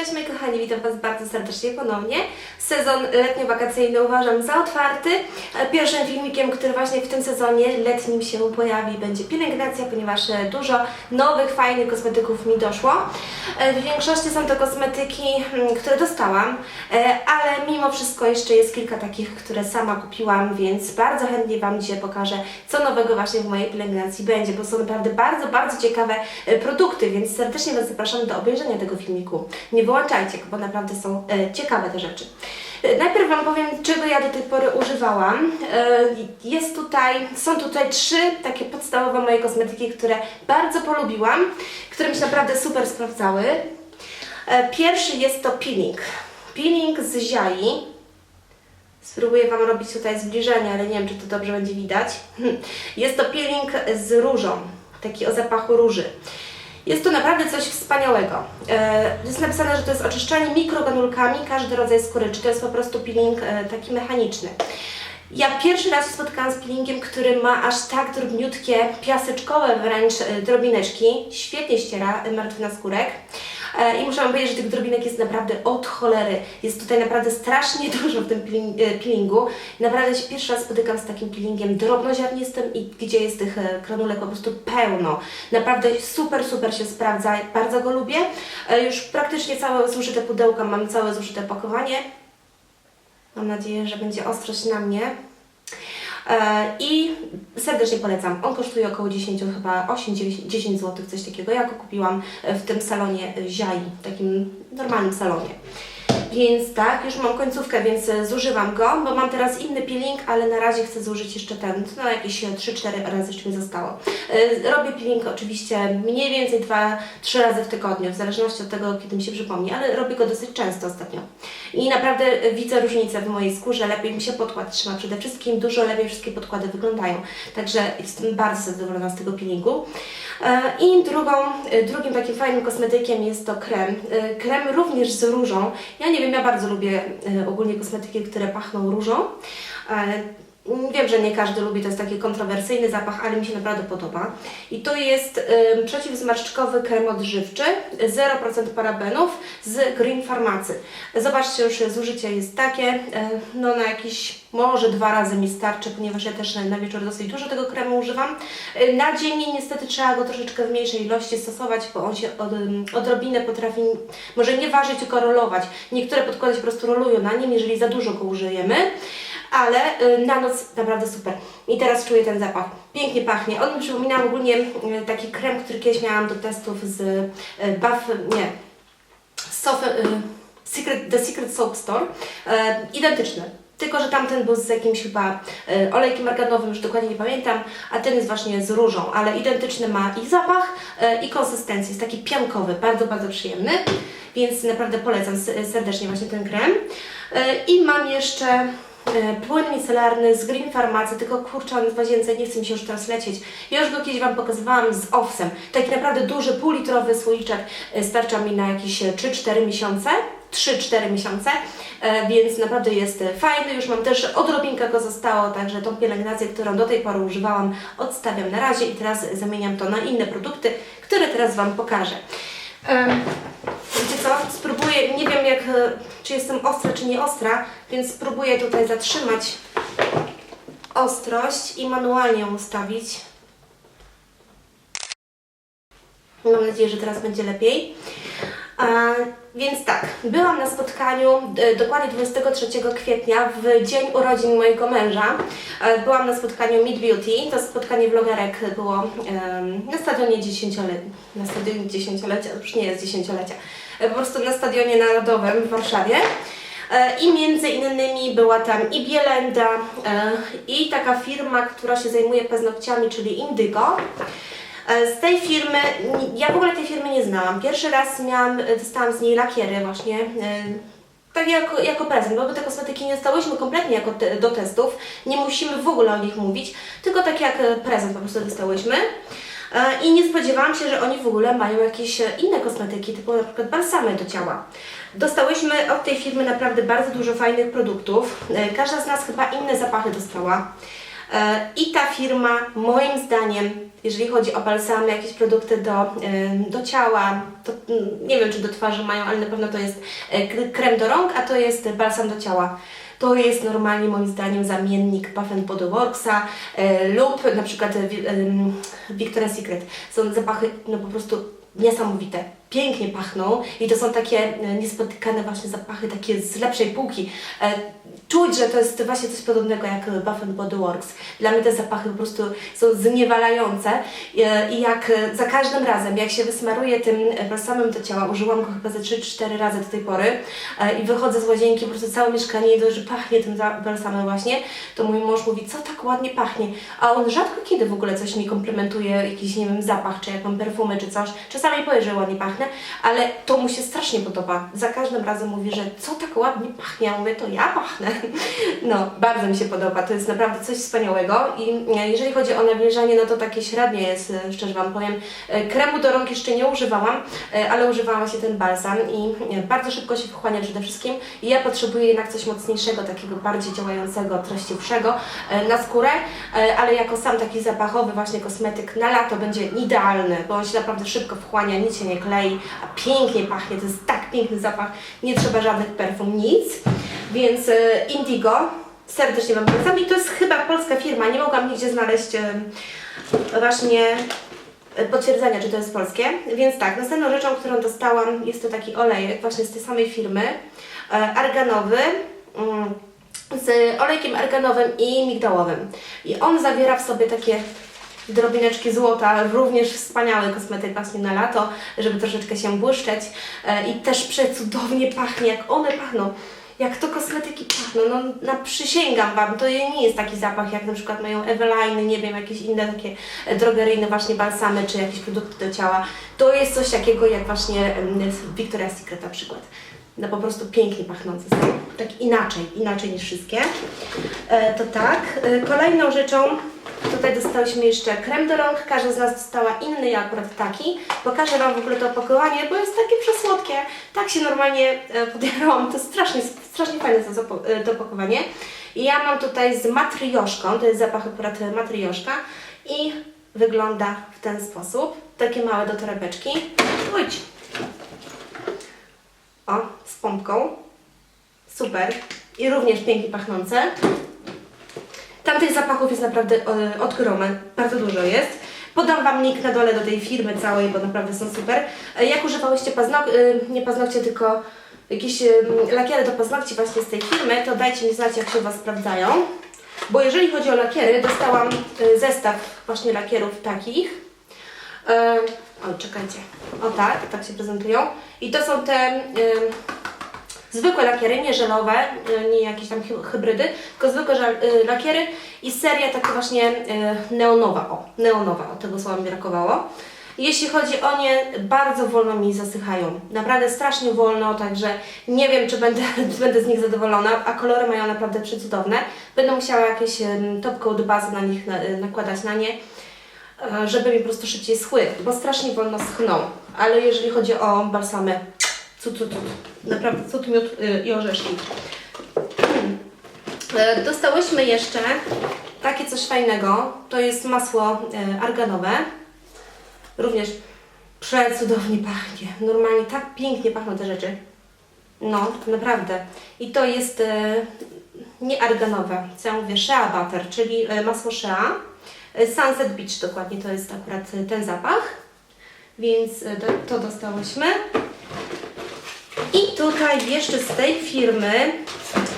Cześć moi kochani, witam Was bardzo serdecznie ponownie. Sezon letnio-wakacyjny uważam za otwarty. Pierwszym filmikiem, który właśnie w tym sezonie letnim się pojawi będzie pielęgnacja, ponieważ dużo nowych, fajnych kosmetyków mi doszło. W większości są to kosmetyki, mm, które dostałam, e, ale mimo wszystko jeszcze jest kilka takich, które sama kupiłam, więc bardzo chętnie Wam dzisiaj pokażę, co nowego właśnie w mojej pielęgnacji będzie, bo są naprawdę bardzo, bardzo ciekawe e, produkty, więc serdecznie Was zapraszam do obejrzenia tego filmiku. Nie wyłączajcie bo naprawdę są e, ciekawe te rzeczy. E, Najpierw Wam powiem, czego ja do tej pory używałam. E, Jest tutaj, są tutaj trzy takie podstawowe moje kosmetyki, które bardzo polubiłam, które mi się naprawdę super sprawdzały. Pierwszy jest to peeling. Peeling z ziai. Spróbuję Wam robić tutaj zbliżenie, ale nie wiem, czy to dobrze będzie widać. Jest to peeling z różą, taki o zapachu róży. Jest to naprawdę coś wspaniałego. E, Jest napisane, że to jest oczyszczanie mikrogranulkami każdy rodzaj skóry, czy to jest po prostu peeling e, taki mechaniczny. Ja pierwszy raz się spotkałam z peelingiem, który ma aż tak drobniutkie, piaseczkowe wręcz e, drobineczki. Świetnie ściera martwy naskórek. E, I muszę Wam powiedzieć, że tych drobinek jest naprawdę od cholery. Jest tutaj naprawdę strasznie dużo w tym e, peelingu. Naprawdę się pierwszy raz spotykam z takim peelingiem drobnoziarnistym i gdzie jest tych e, granulek po prostu pełno. Naprawdę super, super się sprawdza. Bardzo go lubię. E, Już praktycznie całe zużyte pudełka, mam całe zużyte pakowanie. Mam nadzieję, że będzie ostrość na mnie. E, I serdecznie polecam. On kosztuje około 10, chyba 8-10 zł, coś takiego. Ja go kupiłam e, w tym salonie e, Ziai, takim normalnym salonie. Więc tak, już mam końcówkę, więc e, zużywam go, bo mam teraz inny peeling, ale na razie chcę zużyć jeszcze ten, no jakieś e, 3-4 razy jeszcze mi zostało. E, Robię peeling oczywiście mniej więcej 2-3 razy w tygodniu, w zależności od tego, kiedy mi się przypomni, ale robię go dosyć często ostatnio. I naprawdę e, widzę różnicę w mojej skórze, lepiej mi się podkład trzyma przede wszystkim, dużo lepiej wszystkie podkłady wyglądają. Także jestem bardzo zadowolona z tego peelingu. E, I drugą, e, drugim takim fajnym kosmetykiem jest to krem. E, Krem również z różą. Ja nie wiem, ja bardzo lubię e, ogólnie kosmetyki, które pachną różą. Wiem, że nie każdy lubi, to jest taki kontrowersyjny zapach, ale mi się naprawdę podoba. I to jest y, przeciwzmarszczkowy krem odżywczy, 0% parabenów z Green Farmacy. Zobaczcie, już zużycie jest takie, y, no na jakieś może dwa razy mi starczy, ponieważ ja też na wieczór dosyć dużo tego kremu używam. Y, na dzień niestety trzeba go troszeczkę w mniejszej ilości stosować, bo on się od, odrobinę potrafi, może nie ważyć, tylko rolować. Niektóre podkłady się po prostu rolują na nim, jeżeli za dużo go użyjemy ale y, na noc naprawdę super. I teraz czuję ten zapach. Pięknie pachnie. On mi przypomina ogólnie y, taki krem, który kiedyś miałam do testów z y, Buff, nie, Sof, y, Secret, The Secret Soap Store. Y, identyczny. Tylko, że tamten był z jakimś chyba olejkiem arganowym, już dokładnie nie pamiętam, a ten jest właśnie z różą, ale identyczny ma i zapach, y, i konsystencję. Jest taki piankowy, bardzo, bardzo przyjemny, więc naprawdę polecam serdecznie właśnie ten krem. Y, I mam jeszcze E, Płyn micelarny z Green Farmacy, tylko kurczę, on w łazience nie chce mi się już teraz lecieć. Ja już go kiedyś Wam pokazywałam z owsem. Taki naprawdę duży, półlitrowy słoiczek e, starcza mi na jakieś e, 3-4 miesiące. 3-4 miesiące, e, więc naprawdę jest e, fajny. Już mam też odrobinkę go zostało, także tą pielęgnację, którą do tej pory używałam, odstawiam na razie i teraz zamieniam to na inne produkty, które teraz Wam pokażę. Wiecie co? Spróbuję, nie wiem jak, e, czy jestem ostra, czy nie ostra, więc spróbuję tutaj zatrzymać ostrość i manualnie ją ustawić. Mam nadzieję, że teraz będzie lepiej. A, więc tak, byłam na spotkaniu e, dokładnie 23 kwietnia, w dzień urodzin mojego męża. E, Byłam na spotkaniu Meet Beauty, to spotkanie vlogerek było em, na stadionie dziesięciolecia, na stadionie dziesięciolecia, już nie jest dziesięciolecia, e, po prostu na stadionie narodowym w Warszawie. E, I między innymi była tam i Bielenda, e, i taka firma, która się zajmuje paznokciami, czyli Indigo. E, Z tej firmy, ja w ogóle tej firmy nie znałam. Pierwszy raz miałam, dostałam z niej lakiery właśnie, e, tak jako, jako prezent, bo te kosmetyki nie dostałyśmy kompletnie jako te, do testów, nie musimy w ogóle o nich mówić, tylko tak jak e, prezent po prostu dostałyśmy. E, I nie spodziewałam się, że oni w ogóle mają jakieś e, inne kosmetyki, typu na przykład balsamy do ciała. Dostałyśmy od tej firmy naprawdę bardzo dużo fajnych produktów. E, Każda z nas chyba inne zapachy dostała. I ta firma, moim zdaniem, jeżeli chodzi o balsamy, jakieś produkty do, do ciała, to mm, nie wiem czy do twarzy mają, ale na pewno to jest krem do rąk, a to jest balsam do ciała. To jest normalnie moim zdaniem zamiennik Bath Body Worksa e, lub na przykład e, Victoria's Secret. Są zapachy no po prostu niesamowite. Pięknie pachną i to są takie e, niespotykane właśnie zapachy, takie z lepszej półki. E, Czuć, że to jest właśnie coś podobnego jak Bath Body Works. Dla mnie te zapachy po prostu są zniewalające E, i jak za każdym razem, jak się wysmaruję tym balsamem do ciała, użyłam go chyba ze 3-4 razy do tej pory i wychodzę z łazienki, po prostu całe mieszkanie nie dość, że pachnie tym balsamem właśnie, to mój mąż mówi, co tak ładnie pachnie, a on rzadko kiedy w ogóle coś mi komplementuje, jakiś, nie wiem, zapach, czy jak mam perfumy, czy coś. Czasami powie, że ładnie pachnę, ale to mu się strasznie podoba. Za każdym razem mówi, że co tak ładnie pachnie, ja mówię, to ja pachnę. No, bardzo mi się podoba, to jest naprawdę coś wspaniałego i e, jeżeli chodzi o nawilżanie, no to takie średnie jest, e, szczerze Wam powiem. E, Kremu do rąk jeszcze nie używałam, ale używałam właśnie ten balsam i bardzo szybko się wchłania przede wszystkim i ja potrzebuję jednak coś mocniejszego, takiego bardziej działającego, treściwszego na skórę, ale jako sam taki zapachowy właśnie kosmetyk na lato będzie idealny, bo on się naprawdę szybko wchłania, nic się nie klei, a pięknie pachnie, to jest tak piękny zapach, nie trzeba żadnych perfum, nic, więc e, Indigo serdecznie Wam polecam i to jest chyba polska firma, nie mogłam nigdzie znaleźć właśnie e, potwierdzenia, czy to jest polskie. Więc tak, następną rzeczą, którą dostałam, jest to taki olejek właśnie z tej samej firmy, e, arganowy, mm, z olejkiem arganowym i migdałowym. I on zawiera w sobie takie drobineczki złota, również wspaniały kosmetyk właśnie na lato, żeby troszeczkę się błyszczeć e, i też przecudownie pachnie, jak one pachną. Jak to kosmetyki pachną, no na przysięgam Wam, to nie jest taki zapach, jak na przykład mają Eveline, nie wiem, jakieś inne takie drogeryjne właśnie balsamy, czy jakieś produkty do ciała. To jest coś takiego jak właśnie Victoria's Secret na przykład. No po prostu pięknie pachnące są. Tak inaczej, inaczej niż wszystkie. E, to tak. E, kolejną rzeczą, tutaj dostałyśmy jeszcze krem do rąk. Każda z nas dostała inny, ja akurat taki. Pokażę Wam w ogóle to opakowanie, bo jest takie przesłodkie. Tak się normalnie e, podjarałam. To strasznie, strasznie fajne e, to opakowanie. Ja mam tutaj z matrioszką, to jest zapach akurat matrioszka i wygląda w ten sposób. Takie małe do torebeczki. Ujć. O, z pompką. Super. I również pięknie pachnące. Tamtych zapachów jest naprawdę e, od. Bardzo dużo jest. Podam Wam link na dole do tej firmy całej, bo naprawdę są super. E, Jak używałyście paznok e, nie paznokcie, tylko jakieś e, lakiery do paznokci właśnie z tej firmy, to dajcie mi znać, jak się Was sprawdzają. Bo jeżeli chodzi o lakiery, dostałam zestaw właśnie lakierów takich. E, o, czekajcie. O tak, tak się prezentują. I to są te zwykłe lakiery, nie żelowe, e, nie jakieś tam hy- hybrydy, tylko zwykłe e, lakiery i seria taka właśnie e, neonowa. O, neonowa, tego słowa mi brakowało. Jeśli chodzi o nie, bardzo wolno mi zasychają. Naprawdę strasznie wolno, także nie wiem, czy będę, będę z nich zadowolona, a kolory mają naprawdę przecudowne. Będę musiała jakieś em, top coat bazę na nich na, nakładać na nie, żeby mi po prostu szybciej schły, bo strasznie wolno schną. Ale jeżeli chodzi o balsamy, cud, cud, cud. Naprawdę cud, miód y, i orzeszki. E, Dostałyśmy jeszcze takie coś fajnego. To jest masło e, arganowe. Również przecudownie pachnie. Normalnie tak pięknie pachną te rzeczy. No, naprawdę. I to jest e, nie arganowe, co ja mówię, Shea Butter, czyli masło Shea. Sunset Beach dokładnie to jest akurat ten zapach. Więc to dostałyśmy. I tutaj jeszcze z tej firmy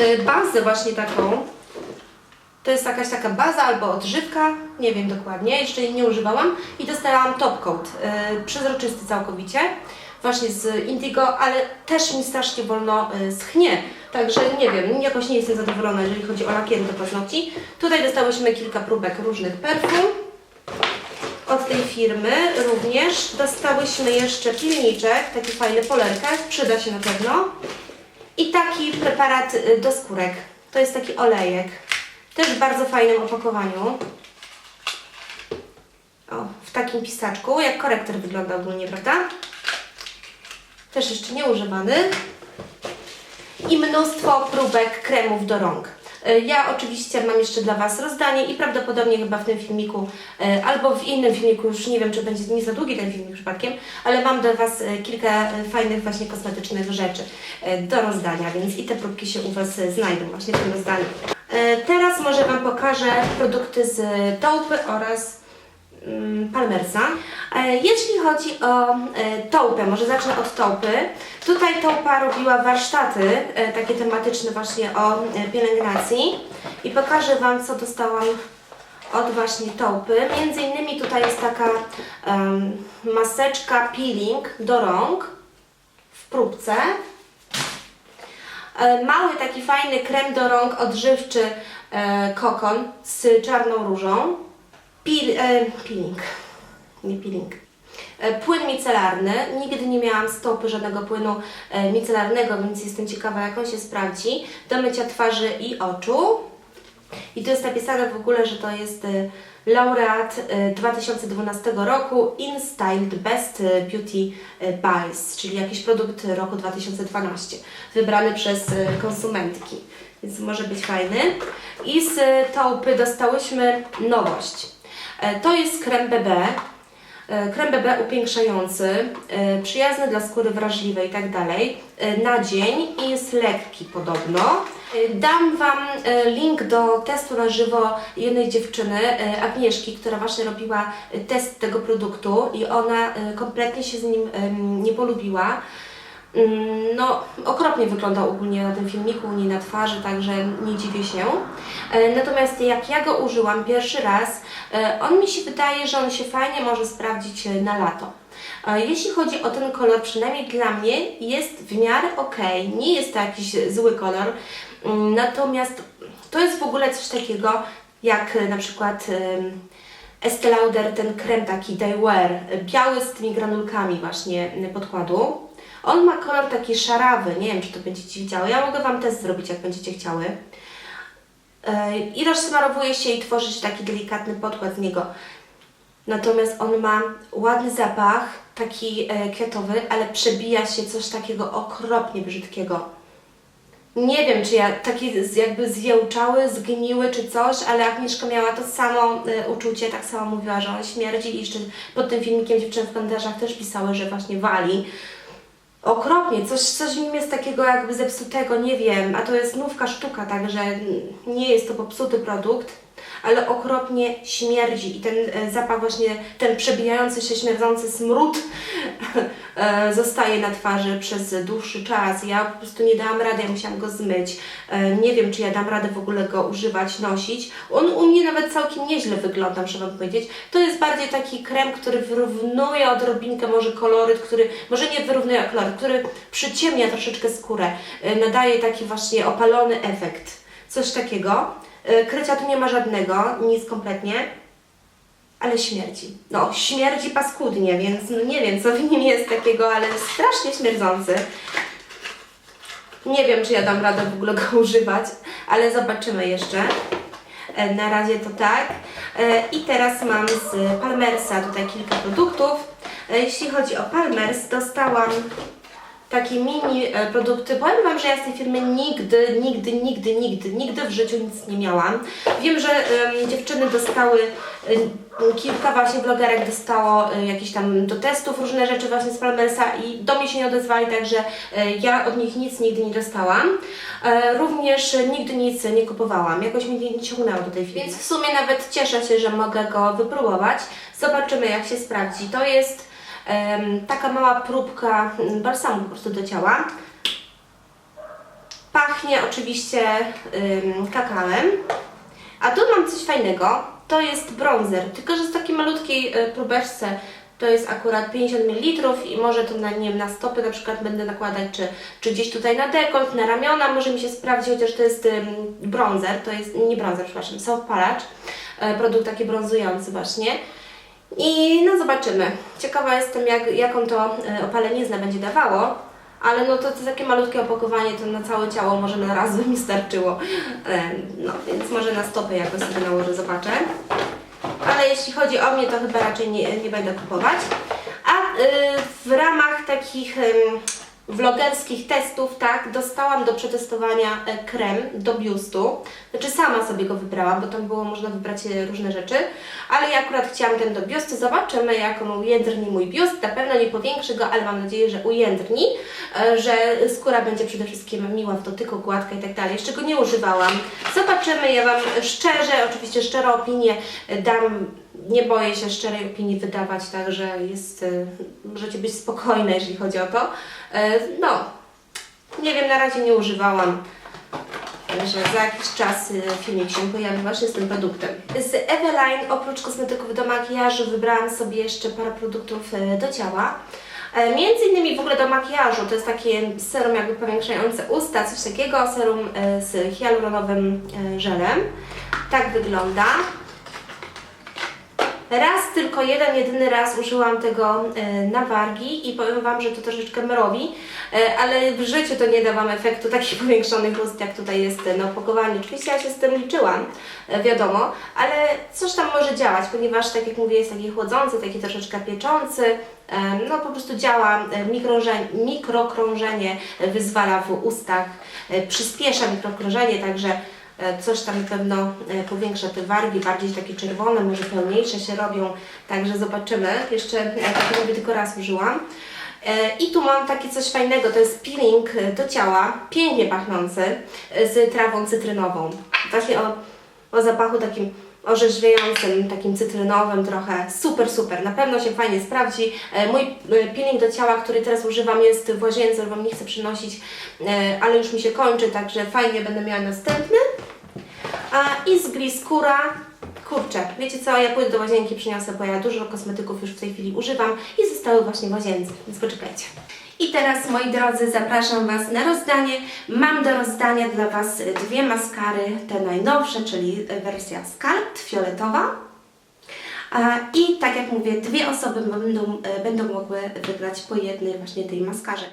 y, bazę właśnie taką. To jest jakaś taka baza albo odżywka, nie wiem dokładnie, jeszcze jej nie używałam. I dostałam top coat, y, przezroczysty całkowicie, właśnie z Indigo, ale też mi strasznie wolno y, schnie. Także nie wiem, jakoś nie jestem zadowolona, jeżeli chodzi o lakiery do paznokci. Tutaj dostałyśmy kilka próbek różnych perfum. Od tej firmy również dostałyśmy jeszcze pilniczek, taki fajny polerka, przyda się na pewno. I taki preparat y, do skórek. To jest taki olejek. Też w bardzo fajnym opakowaniu. O, w takim pisaczku, jak korektor wygląda ogólnie, prawda? Też jeszcze nieużywany. I mnóstwo próbek kremów do rąk. E, Ja oczywiście mam jeszcze dla Was rozdanie i prawdopodobnie chyba w tym filmiku e, albo w innym filmiku, już nie wiem czy będzie nie za długi ten filmik przypadkiem, ale mam dla Was e, kilka fajnych właśnie kosmetycznych rzeczy do rozdania, więc i te próbki się u Was znajdą właśnie w tym rozdaniu. Teraz może Wam pokażę produkty z Taupy oraz Palmersa. E, Jeśli chodzi o e, Taupę, może zacznę od Taupy. Tutaj Taupa robiła warsztaty e, takie tematyczne właśnie o pielęgnacji i pokażę Wam co dostałam od właśnie Taupy. Między innymi tutaj jest taka em, maseczka peeling do rąk w próbce. Mały taki fajny krem do rąk odżywczy e, kokon z czarną różą. Pil, e, peeling, nie peeling. E, Płyn micelarny. Nigdy nie miałam stopy żadnego płynu e, micelarnego, więc jestem ciekawa jak on się sprawdzi. Do mycia twarzy i oczu. I tu jest napisane w ogóle, że to jest e, laureat e, 2012 roku InStyled Best Beauty Buys, czyli jakiś produkt roku 2012, wybrany przez konsumentki, więc może być fajny. I z taupy dostałyśmy nowość. E, To jest krem BB. E, Krem BB upiększający, e, przyjazny dla skóry wrażliwej i tak dalej, na dzień i jest lekki podobno. Dam Wam link do testu na żywo jednej dziewczyny, Agnieszki, która właśnie robiła test tego produktu i ona kompletnie się z nim nie polubiła. Mm, No, okropnie wygląda ogólnie na tym filmiku, nie na twarzy, także nie dziwię się. E, Natomiast jak ja go użyłam pierwszy raz, e, on mi się wydaje, że on się fajnie może sprawdzić e, na lato. Jeśli chodzi o ten kolor, przynajmniej dla mnie jest w miarę ok, nie jest to jakiś zły kolor, Mm, natomiast to jest w ogóle coś takiego jak na przykład em, Estee Lauder, ten krem taki Day Wear, biały z tymi granulkami właśnie podkładu. On ma kolor taki szarawy, nie wiem czy to będziecie widziały, ja mogę Wam test zrobić jak będziecie chciały. E, I rozsmarowuje się i tworzy się taki delikatny podkład z niego. Natomiast on ma ładny zapach, taki e, kwiatowy, ale przebija się coś takiego okropnie brzydkiego. Nie wiem, czy ja takie z- jakby zjełczały, zgniły czy coś, ale Agnieszka miała to samo e, uczucie, tak samo mówiła, że on śmierdzi i jeszcze pod tym filmikiem dziewczyny w komentarzach też pisały, że właśnie wali. Okropnie, coś, coś w nim jest takiego jakby zepsutego, nie wiem, a to jest nówka sztuka, także nie jest to popsuty produkt, ale okropnie śmierdzi i ten e, zapach właśnie, ten przebijający się, śmierdzący smród e, zostaje na twarzy przez dłuższy czas. Ja po prostu nie dałam rady, ja musiałam go zmyć. E, Nie wiem, czy ja dam radę w ogóle go używać, nosić. On u mnie nawet całkiem nieźle wygląda, muszę Wam powiedzieć. To jest bardziej taki krem, który wyrównuje odrobinkę może koloryt, który, może nie wyrównuje koloryt, który przyciemnia troszeczkę skórę, nadaje taki właśnie opalony efekt. Coś takiego. E, Krycia tu nie ma żadnego, nic kompletnie ale śmierdzi. No, śmierdzi paskudnie, więc no nie wiem, co w nim jest takiego, ale strasznie śmierdzący. Nie wiem, czy ja dam radę w ogóle go używać, ale zobaczymy jeszcze. E, Na razie to tak. E, I teraz mam z Palmersa tutaj kilka produktów. Jeśli chodzi o Palmers, dostałam takie mini e, produkty. Powiem Wam, że ja z tej firmy nigdy, nigdy, nigdy, nigdy, nigdy w życiu nic nie miałam. Wiem, że em, dziewczyny dostały, em, kilka właśnie blogerek dostało e, jakieś tam do testów różne rzeczy właśnie z Palmersa i do mnie się nie odezwali, także e, ja od nich nic nigdy nie dostałam. E, również nigdy nic nie kupowałam. Jakoś mnie nie ciągnęło do tej firmy. Więc w sumie nawet cieszę się, że mogę go wypróbować. Zobaczymy jak się sprawdzi. To jest taka mała próbka balsamu po prostu do ciała. Pachnie oczywiście kakałem. A tu mam coś fajnego. To jest bronzer, tylko że z takiej malutkiej y, próbeczce. To jest akurat 50 ml i może to na, nie wiem, na stopy na przykład będę nakładać, czy, czy gdzieś tutaj na dekolt, na ramiona, może mi się sprawdzi, chociaż to jest ym, bronzer, to jest, nie bronzer, przepraszam, softpalacz, y, produkt taki brązujący właśnie. I no zobaczymy. Ciekawa jestem, jak, jaką to e, opaleniznę będzie dawało, ale no to, to takie malutkie opakowanie, to na całe ciało może na raz by mi starczyło. E, No więc może na stopy jakoś sobie nałożę, zobaczę. Ale jeśli chodzi o mnie, to chyba raczej nie, nie będę kupować. A y, w ramach takich vlogerskich testów, tak, dostałam do przetestowania e, krem do biustu. Znaczy sama sobie go wybrałam, bo tam było można wybrać e, różne rzeczy, ale ja akurat chciałam ten do biustu. Zobaczymy, jak on ujędrni mój biust. Na pewno nie powiększy go, ale mam nadzieję, że ujędrni, e, że skóra będzie przede wszystkim miła w dotyku, gładka i tak dalej. Jeszcze go nie używałam. Zobaczymy, ja Wam szczerze, oczywiście szczerą opinię dam nie boję się szczerej opinii wydawać, także jest, y, możecie być spokojne, jeżeli chodzi o to. Y, No, nie wiem, na razie nie używałam, że za jakiś czas y, filmik się pojawi właśnie z tym produktem. Z Eveline oprócz kosmetyków do makijażu wybrałam sobie jeszcze parę produktów do ciała. E, Między innymi w ogóle do makijażu, to jest takie serum jakby powiększające usta, coś takiego, serum e, z hialuronowym e, żelem. Tak wygląda. Raz, tylko jeden, jedyny raz użyłam tego e, na wargi i powiem Wam, że to troszeczkę mrowi, e, ale w życiu to nie da Wam efektu takich powiększonych ust, jak tutaj jest na opakowaniu. Oczywiście ja się z tym liczyłam, e, wiadomo, ale coś tam może działać, ponieważ tak jak mówię, jest taki chłodzący, taki troszeczkę pieczący, no po prostu działa, mikrokrążenie, wyzwala w ustach, przyspiesza mikrokrążenie, także Coś tam na pewno e, powiększa te wargi, bardziej takie czerwone, może pełniejsze się robią, także zobaczymy. Jeszcze, e, tak mówię, tylko raz użyłam. E, I tu mam takie coś fajnego, to jest peeling e, do ciała, pięknie pachnący, e, z trawą cytrynową. Właśnie o, o zapachu takim orzeźwiającym, takim cytrynowym trochę. Super, super, na pewno się fajnie sprawdzi. E, Mój e, peeling do ciała, który teraz używam jest w łazience, Wam nie chcę przynosić, e, ale już mi się kończy, także fajnie będę miała następny. A, I z Gliscura, kurczę, wiecie co, ja pójdę do łazienki, przyniosę, bo ja dużo kosmetyków już w tej chwili używam i zostały właśnie w łazience, więc poczekajcie. I teraz, moi drodzy, zapraszam Was na rozdanie. Mam do rozdania dla Was dwie maskary, te najnowsze, czyli wersja Sculpt, fioletowa. I tak jak mówię, dwie osoby będą, będą mogły wygrać po jednej właśnie tej maskarze.